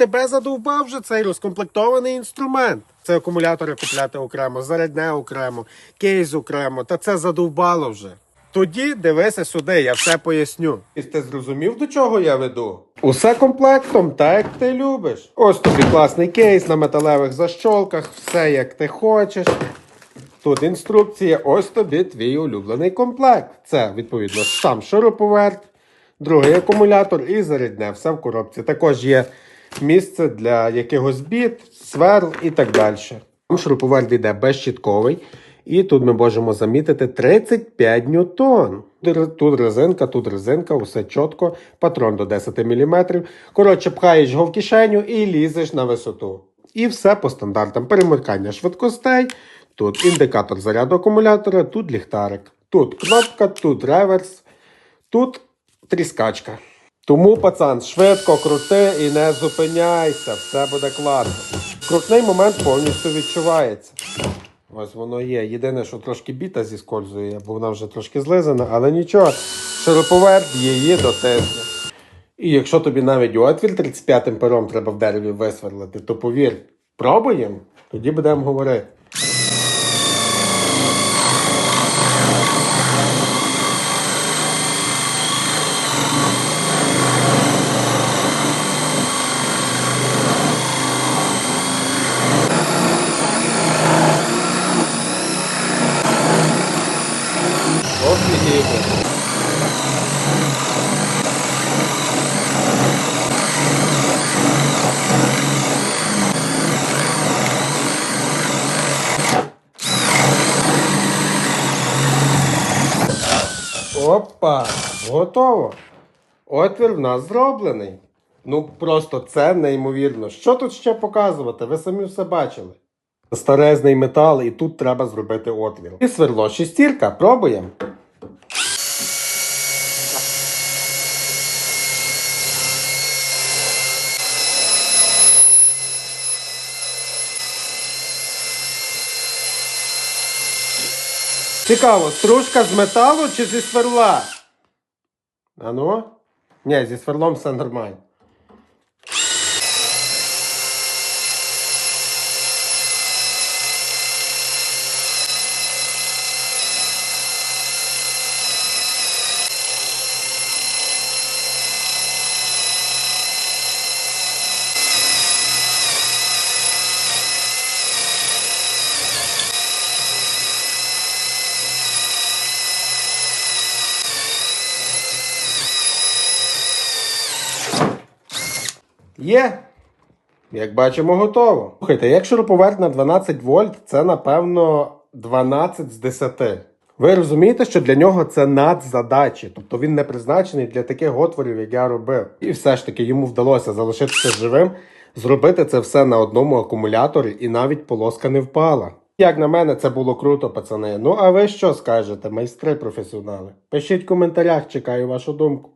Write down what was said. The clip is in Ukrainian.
тебе задовбав вже цей розкомплектований інструмент. Це акумулятори купляти окремо, зарядне окремо, кейс окремо. Та це задовбало вже. Тоді дивися сюди, я все поясню. І ти зрозумів, до чого я веду? Усе комплектом, так як ти любиш. Ось тобі класний кейс на металевих защолках, все як ти хочеш. Тут інструкція, ось тобі твій улюблений комплект. Це, відповідно, сам шуруповерт, другий акумулятор і зарядне. Все в коробці. Також є місце для якихось біт, сверл і так далі. Шуруповерт йде безщітковий. І тут ми можемо замітити 35 ньютон. Тут резинка, тут резинка, усе чітко, патрон до 10 мм. Коротше, пхаєш його в кишеню і лізеш на висоту. І все по стандартам. Перемикання швидкостей. Тут індикатор заряду акумулятора, тут ліхтарик. Тут кнопка, тут реверс, тут тріскачка. Тому, пацан, швидко крути і не зупиняйся, все буде класно. Крутний момент повністю відчувається. Ось воно є. Єдине, що трошки біта зіскользує, бо вона вже трошки злизана, але нічого, широповерт її дотисне. І якщо тобі навіть отвір 35 пером треба в дереві висверлити, то повір, пробуємо, тоді будемо говорити. Опа, готово. Отвір в нас зроблений. Ну просто це неймовірно. Що тут ще показувати? Ви самі все бачили. Старезний метал, і тут треба зробити отвір. І сверло шістірка, пробуємо. Цікаво, стружка з металу чи зі сверла? А ну? Ні, зі сверлом все нормально. Є. Як бачимо, готово. Слухайте, як шуруповерт на 12 вольт, це напевно 12 з 10. Ви розумієте, що для нього це надзадачі, тобто він не призначений для таких отворів, як я робив. І все ж таки йому вдалося залишитися живим, зробити це все на одному акумуляторі, і навіть полоска не впала. Як на мене, це було круто, пацани. Ну а ви що скажете, майстри професіонали? Пишіть в коментарях, чекаю вашу думку.